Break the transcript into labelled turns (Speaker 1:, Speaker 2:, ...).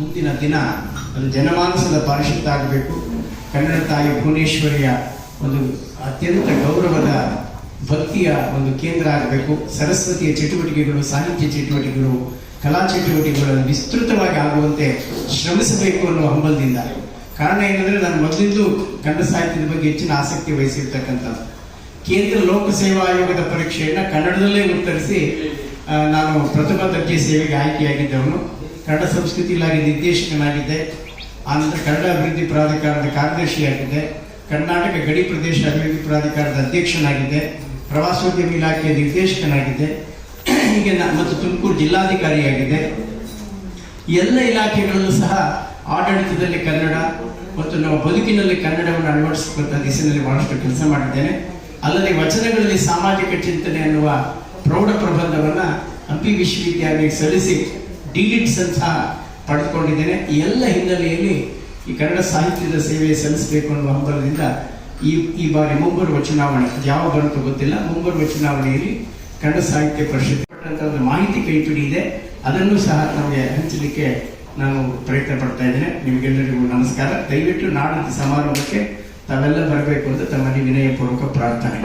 Speaker 1: ಮುಂದಿನ ದಿನ ಅದು ಜನಮಾನಸದ ಪರಿಷತ್ ಆಗಬೇಕು. ಕನ್ನಡ ತಾಯಿ ಭುವನೇಶ್ವರಿಯ ಒಂದು ಅತ್ಯಂತ ಗೌರವದ ಭಕ್ತಿಯ ಒಂದು ಕೇಂದ್ರ ಆಗಬೇಕು. ಸರಸ್ವತಿಯ ಚಟುವಟಿಕೆಗಳು, ಸಾಹಿತ್ಯ ಚಟುವಟಿಕೆಗಳು, ಕಲಾ ಚಟುವಟಿಕೆಗಳನ್ನು ವಿಸ್ತೃತವಾಗಿ ಆಗುವಂತೆ ಶ್ರಮಿಸಬೇಕು ಅನ್ನುವ ಹಂಬಲದಿಂದ. ಕಾರಣ ಏನಂದರೆ ನಾನು ಮೊದಲಿಂದಲೂ ಕನ್ನಡ ಸಾಹಿತ್ಯದ ಬಗ್ಗೆ ಹೆಚ್ಚಿನ ಆಸಕ್ತಿ ವಹಿಸಿರ್ತಕ್ಕಂಥದ್ದು. ಕೇಂದ್ರ ಲೋಕಸೇವಾ ಆಯೋಗದ ಪರೀಕ್ಷೆಯನ್ನು ಕನ್ನಡದಲ್ಲೇ ಉತ್ತರಿಸಿ ನಾನು ಪ್ರಥಮ ದರ್ಜೆ ಸೇವೆಗೆ ಆಯ್ಕೆಯಾಗಿದ್ದವನು. ಕನ್ನಡ ಸಂಸ್ಕೃತಿ ಇಲಾಖೆ ನಿರ್ದೇಶಕನಾಗಿದ್ದೆ. ಆನಂತರ ಕನ್ನಡ ಅಭಿವೃದ್ಧಿ ಪ್ರಾಧಿಕಾರದ ಕಾರ್ಯದರ್ಶಿಯಾಗಿದ್ದೆ. ಕರ್ನಾಟಕ ಗಡಿ ಪ್ರದೇಶ ಅಭಿವೃದ್ಧಿ ಪ್ರಾಧಿಕಾರದ ಅಧ್ಯಕ್ಷನಾಗಿದ್ದೆ. ಪ್ರವಾಸೋದ್ಯಮ ಇಲಾಖೆಯ ನಿರ್ದೇಶಕನಾಗಿದ್ದೆ. ಹೀಗೆ ಮತ್ತು ತುಮಕೂರು ಜಿಲ್ಲಾಧಿಕಾರಿಯಾಗಿದ್ದೆ. ಎಲ್ಲ ಇಲಾಖೆಗಳಲ್ಲೂ ಸಹ ಆಡಳಿತದಲ್ಲಿ ಕನ್ನಡ ಮತ್ತು ನಮ್ಮ ಬದುಕಿನಲ್ಲಿ ಕನ್ನಡವನ್ನು ಅಳವಡಿಸಿಕೊಂಡ ದಿಸೆಯಲ್ಲಿ ಬಹಳಷ್ಟು ಕೆಲಸ ಮಾಡಿದ್ದೇನೆ. ಅಲ್ಲದೆ ವಚನಗಳಲ್ಲಿ ಸಾಮಾಜಿಕ ಚಿಂತನೆ ಅನ್ನುವ ಪ್ರೌಢ ಪ್ರಬಂಧವನ್ನು ಹಂಪಿ ವಿಶ್ವವಿದ್ಯಾಲಯಕ್ಕೆ ಸಲ್ಲಿಸಿ ಡಿಲಿಟ್ಸ್ ಅಂತ ಪಡೆದುಕೊಂಡಿದ್ದೇನೆ. ಎಲ್ಲ ಹಿನ್ನೆಲೆಯಲ್ಲಿ ಈ ಕನ್ನಡ ಸಾಹಿತ್ಯದ ಸೇವೆ ಸಲ್ಲಿಸಬೇಕು ಅನ್ನುವ ಹಂಬಲದಿಂದ ಈ ಈ ಬಾರಿ ಮುಂಬರುವ ಚುನಾವಣೆ ಯಾವ ಬರುತ್ತೋ ಗೊತ್ತಿಲ್ಲ. ಮುಂಬರುವ ಚುನಾವಣೆಯಲ್ಲಿ ಕನ್ನಡ ಸಾಹಿತ್ಯ ಪರಿಷತ್ ಒಂದು ಮಾಹಿತಿ ಕೈಪಿಡಿ ಇದೆ. ಅದನ್ನು ಸಹ ನಮಗೆ ಹಂಚಲಿಕ್ಕೆ ನಾನು ಪ್ರಯತ್ನ ಪಡ್ತಾ ಇದ್ದೇನೆ. ನಿಮಗೆಲ್ಲರಿಗೂ ನಮಸ್ಕಾರ. ದಯವಿಟ್ಟು ನಾಡಿನ ಸಮಾರಂಭಕ್ಕೆ ತಾವೆಲ್ಲ ಬರಬೇಕು ಅಂತ ತಮ್ಮಲ್ಲಿ ವಿನಯಪೂರ್ವಕ ಪ್ರಾರ್ಥನೆ.